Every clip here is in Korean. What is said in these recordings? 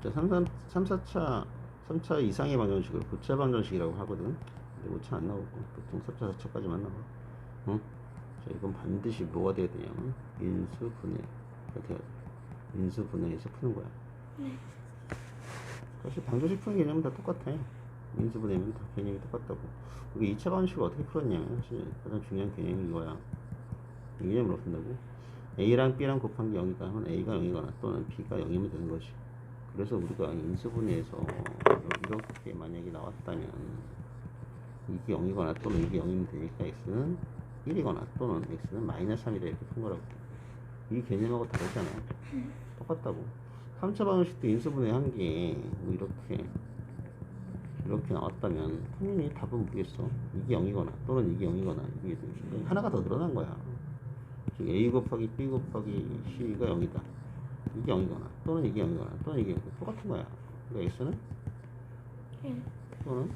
자, 3, 3, 3, 4차, 3차 이상의 방정식을 고차 방정식이라고 하거든. 근데 5차 안 나오고, 보통 3차, 4차까지만 나와. 응? 자, 이건 반드시 뭐가 돼야 되냐면, 인수, 분해. 이렇게 해야 돼. 인수, 분해해서 푸는 거야. 네. 사실 방정식 푸는 개념은 다 똑같아요. 인수, 분해면 다 개념이 똑같다고. 우리 2차 방정식을 어떻게 풀었냐면, 사실 가장 중요한 개념이 이거야. 이 개념으로 푼다고. A랑 B랑 곱한 게 0이다 하면 A가 0이거나 또는 B가 0이면 되는 거지. 그래서 우리가 인수분해에서 이렇게 만약에 나왔다면 이게 0이거나 또는 이게 0이면 되니까 x는 1이거나 또는 x는 마이너스 3이다 이렇게 푼 거라고. 이 개념하고 다르잖아. 똑같다고. 3차 방정식도 인수분해 한 게 뭐 이렇게 이렇게 나왔다면 당연히 답은 뭐겠어? 이게 0이거나 또는 이게 0이거나 이게 하나가 더 늘어난 거야. 즉 a 곱하기 b 곱하기 c가 0이다. 이게 0이거나 또는 이게 0이거나 또는 이게 0이거나 똑같은 거야. 그러니까 x는 1, 또는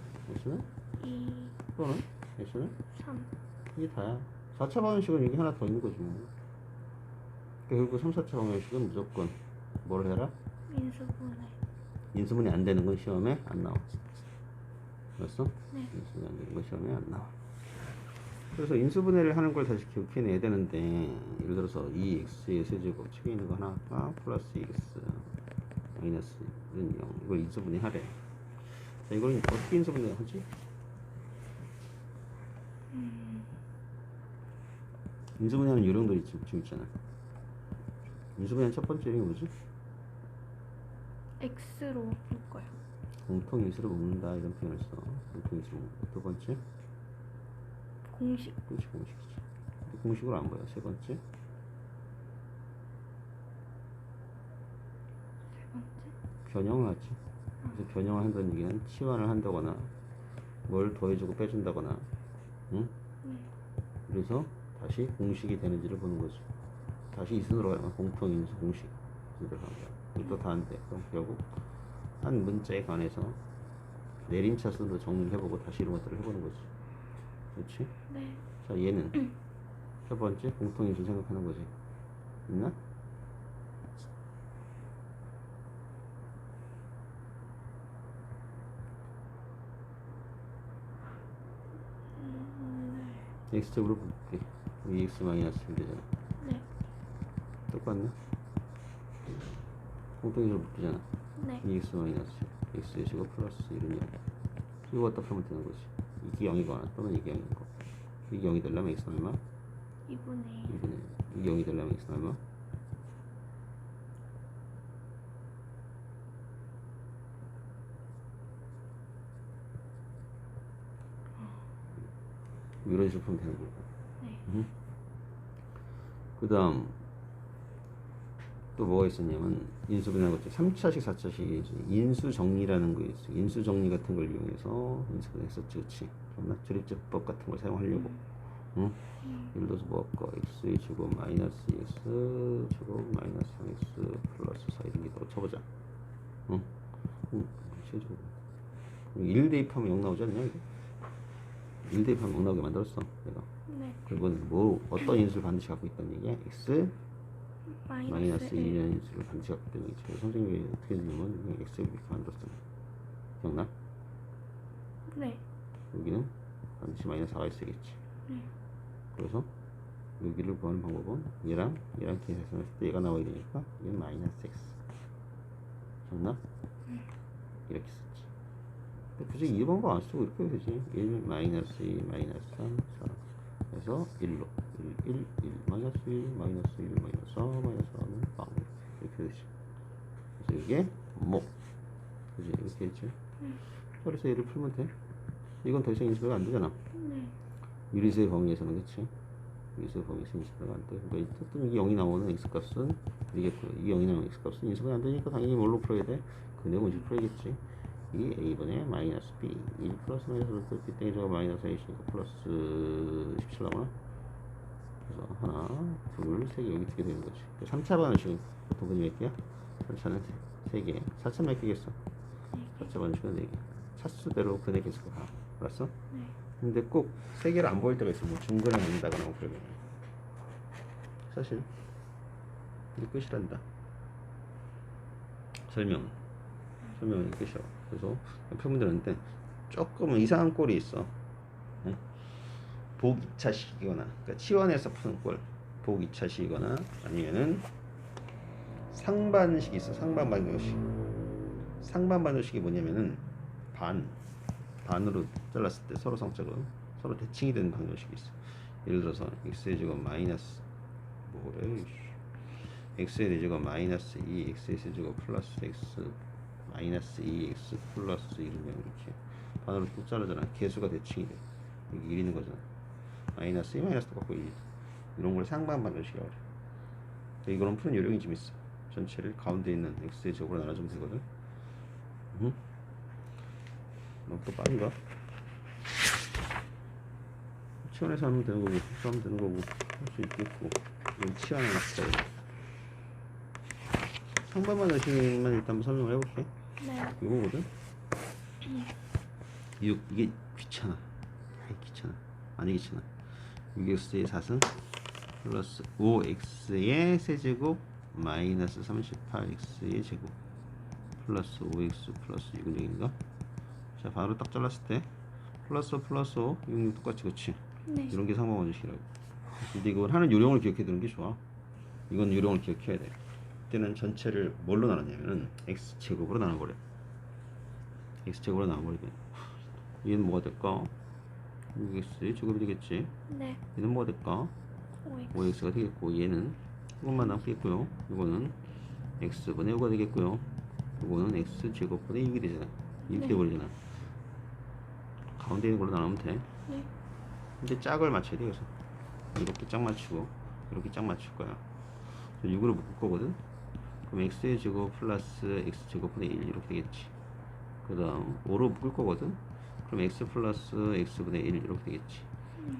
x는 2, 또는 x는 3. 이게 다야. 4차 방정식은 이게 하나 더 있는 거지 뭐. 그러니까 결국 3, 4차 방정식은 무조건 뭘 해라? 인수분해. 인수분해 안 되는 건 시험에 안 나와. 알았어? 네. 인수분해 안 되는 건 시험에 안 나와. 그래서 인수분해를 하는 걸 다시 기억해내야 되는데 예를 들어서 2x의 세제곱 측에 있는 거 하나 가 플러스 2x 마이너스 1은 0 이걸 인수분해 하래. 자 이걸 어떻게 인수분해 하지? 인수분해하는 요령도 지금, 지금 있잖아. 인수분해는 첫 번째 요령이 뭐지? X로 풀 거예요. 공통 인수를 묶는다 이런 표현을 써. 공통 인수를 묶는다. 두 번째 공식. 공식이지. 근데 공식으로 안 보여. 세 번째 세 번째. 변형을 하지. 그래서 변형을 한다는 얘기는 치환을 한다거나 뭘 더해주고 빼준다거나, 응? 네. 그래서 다시 공식이 되는지를 보는 거지. 다시 이 순으로 가면 공통 인수 공식 순으로 가는 거야. 이거 다안 돼. 그럼 결국 한 문자에 관해서 내림차순으로 정리를 해보고 다시 이런 것들을 해보는 거지. 그렇지? 네. 자, 얘는 첫 번째 공통인수 생각하는 거지. 있나? x제곱으로 볼게. 2x 마이너스 1 되잖아. 네. 똑같네? 공통인수로 묶이잖아. 네. 2x 마이너스 x의 제곱 플러스 1은 0. 이거 갖다 풀면 되는 거지. 이게 0이거나 또는 이게 0인 거. 이게 0이 되려면 x는 얼마? 2분의 1. 2분의 1. 이게 0이 되려면 x는 얼마? 이런 식으로 풀면 되는 거고. 네. 그 다음 또 뭐가 있었냐면 인수분해하는 것죠 3차식 4차식이 인수 정리라는 거 있어 인수 정리 같은 걸 이용해서 인수분해 했었지 그치 기억나? 조립제법 같은 걸 사용하려고 응? 예를 들어서 뭐 할까 x의 제곱 마이너스 x 제곱 마이너스 3x 플러스 4 이런 게더 쳐보자 응? 응 제곱 1 대입하면 0 나오지 않냐 이거 1 대입하면 0 나오게 만들었어 내가 네. 그리고는 뭐 어떤 인수를 반드시 갖고 있다는 얘기야? x 마이너스, 마이너스 1. 1이라는 인수를 반드시 갖고 있다는 얘기죠. 그래서 선생님이 어떻게 했냐면 그냥 x를 이렇게 만들었잖아. 기억나? 네. 여기는 반드시 마이너스 4가 있어야겠지. 네. 그래서 여기를 구하는 방법은 얘랑 얘랑 계산했을 때 얘가 나와야 되니까 얘는 마이너스 x. 기억나? 이렇게 썼지. 굳이 이 방법 안 쓰고 이렇게 해도 되지. 1 마이너스 2 마이너스 3 4 그래서 1로 1, 1, 1 마이너스 1 마이너스 1 마이너스 4 마이너스 4는 0 이렇게 되지. 그래서 이게 목 그지 이렇게 했지. 그래서 얘를 풀면 돼. 이건 더 이상 인수가 안 되잖아. 네. 유리수의 범위에서는 그치? 유리수의 범위에서 인수가 안 돼. 그러니까 어쨌든 이게 0이 나오는 x값은 되겠고요. 이게 0이 나오는 x값은 인수가 안 되니까 당연히 뭘로 풀어야 돼? 그 이제 풀어야겠지. 이 a분의 마이너스 b 1 플러스 마이너스 또 b 땡이 저거 마이너스 a시니까 플러스 17 나오나? 그래서 하나, 둘, 세 개 여기 두 개 되는 거지. 3차 반응식은 보통 그냥 몇 개야? 3차는 세 개. 4차 몇 개겠어? 4차 반응식은 네 개. 차수대로 그네 개수가 가. 알았어? 네. 근데 꼭 세 개를 안 보일 때가 있어. 뭐 중간에 먹는다거나 뭐 그러면. 사실 이게 끝이란다. 설명. 설명이 끝이야. 그래서 표문 되는데 조금은 이상한 꼴이 있어. 네? 복 2차식이거나 그러니까 치원에서 푸는 꼴. 복 2차식이거나 아니면은 상반식이 있어. 상반 반정식. 상반 반정식이 뭐냐면은 반 반으로 잘랐을 때 서로 성적은 서로 대칭이 되는 방정식이 있어. 예를 들어서 x의 제곱 마이너스 뭐래? x의 대제곱 마이너스 2 x의 세제곱 플러스 x 마이너스 2x 플러스 1이면 이렇게 반으로 뚝 자르잖아. 개수가 대칭이 돼. 여기 1 있는 거잖아. 마이너스 2 마이너스 똑같고 1 이런 걸 상반 반정식이라고 그래. 근데 이거는 푸는 요령이 좀 있어. 전체를 가운데 있는 x의 제곱으로 나눠주면 되거든. 응? 너무 또 빠른가? 치원에서 하면 되는 거고, 하면 되는 거고, 할 수 있겠고, 이건 치안에 맞다. 상반만 열심히만 일단 한번 설명을 해볼게. 네. 이거거든? 6, 이게 귀찮아. 아이, 귀찮아. 아니, 귀찮아. 6x의 4승 플러스 5x의 세제곱 마이너스 38x의 제곱 플러스 5x 플러스 6은 0인가? 자, 바로 딱 잘랐을 때 플러스 플러스 5, 6, 6 똑같이 그치? 네. 이런 게 상방원주식이라고. 근데 이걸 하는 요령을 기억해 두는 게 좋아. 이건 요령을 기억해야 돼. 이때는 전체를 뭘로 나눴냐면은 x 제곱으로 나눠버려. x 제곱으로 나눠버리면 얘는 뭐가 될까? 6x 제곱이 되겠지. 네. 얘는 뭐가 될까? 5x. 5x가 되겠고 얘는 이것만 남겠고요. 이거는 x분의 5가 되겠고요. 이거는 x 제곱분의 6이 되잖아. 이렇게 네. 돼버리잖아. 가운데 있는 걸로 나누면 돼. 네. 근데 짝을 맞춰야 돼, 그래서. 이렇게 짝 맞추고, 이렇게 짝 맞출 거야. 6으로 묶을 거거든? 그럼 x의 제곱 플러스 x 제곱분의 1 이렇게 되겠지. 그 다음 5로 묶을 거거든? 그럼 x 플러스 x분의 1 이렇게 되겠지.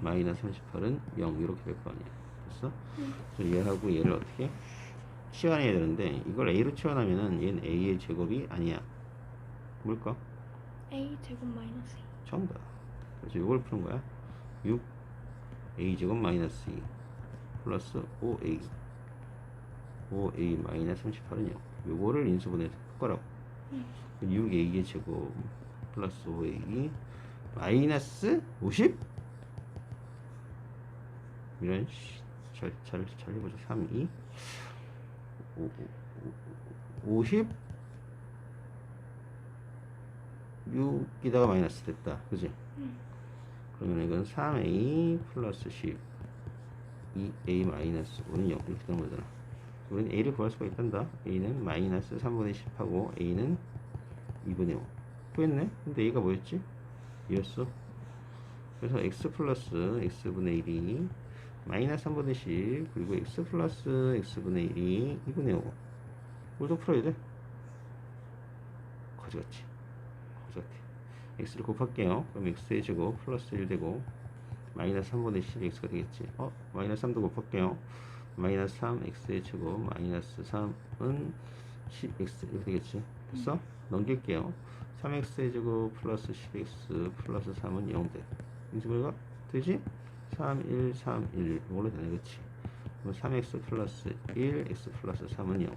마이너스 38은 0 이렇게 될 거 아니야. 됐어? 그래서 얘하고 얘를 어떻게? 치환해야 되는데 이걸 a로 치환하면은 얘는 a의 제곱이 아니야. 뭘까? a 제곱 마이너스 2. 정답. 그래서 이걸 푸는 거야. 6 a 제곱 마이너스 2 플러스 5a 5a 마이너스 38은 0. 요거를 인수분해서 풀 거라고. 6a의 제곱 플러스 5a 마이너스 50? 이런 잘, 잘, 잘 해보자. 3, 2 5, 50 6에다가 마이너스 됐다. 그지? 그러면 이건 3a 플러스 10 2a 마이너스 5는 0 이렇게 되는 거잖아. 우리는 a를 구할 수가 있단다. a는 마이너스 3분의 10하고 a는 2분의 5. 구했네? 근데 a가 뭐였지? 2였어. 그래서 x 플러스 x분의 1이 마이너스 3분의 10 그리고 x 플러스 x분의 1이 2분의 5. 뭘더 풀어야 돼? 거지같이. 거지같아. x를 곱할게요. 그럼 x의 제곱 플러스 1 되고 마이너스 3분의 10 x가 되겠지. 어? 마이너스 3도 곱할게요. 마이너스 3 x의 제곱 마이너스 3은 10x 이렇게 되겠지. 됐어? 넘길게요. 3x의 제곱 플러스 10x 플러스 3은 0돼. 인수분해가 되지? 3, 1, 3, 1 이걸로 되네 그치? 그럼 3x 플러스 1 x 플러스 3은 0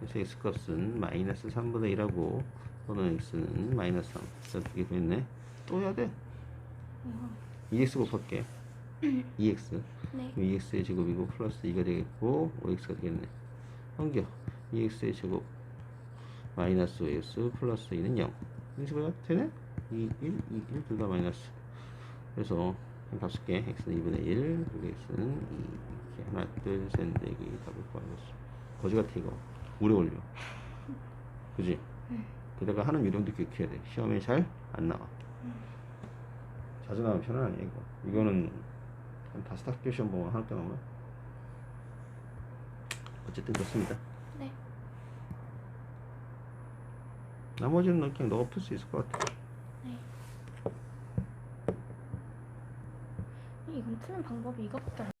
그래서 x 값은 마이너스 3분의 1하고 또는 x는 마이너스 3 자, 두개 구했네 또 해야 돼 우와. 2x 곱할게 2x 네. 2x의 제곱이고 플러스 2가 되겠고 5x가 되겠네 넘겨 2x의 제곱 마이너스 5x 플러스 2는 0 인수가 되네? 2, 1, 2, 1 둘 다 마이너스. 그래서 한 다섯 개 x는 2분의 1 그리고 x는 2 이렇게 하나 둘셋넷개 답을 구하겠어. 거지 같아 이거. 오래 걸려. 그지? 게다가 하는 요령도 기억해야 돼. 시험에 잘 안 나와. 자주 편은 아니야 이거. 이거는 한 다섯 학교 시험 보면 하나 게 나오나 어쨌든 그렇습니다. 네. 나머지는 너 그냥 너가 풀 수 있을 것 같아 네. 이건 푸는 방법이 이거밖에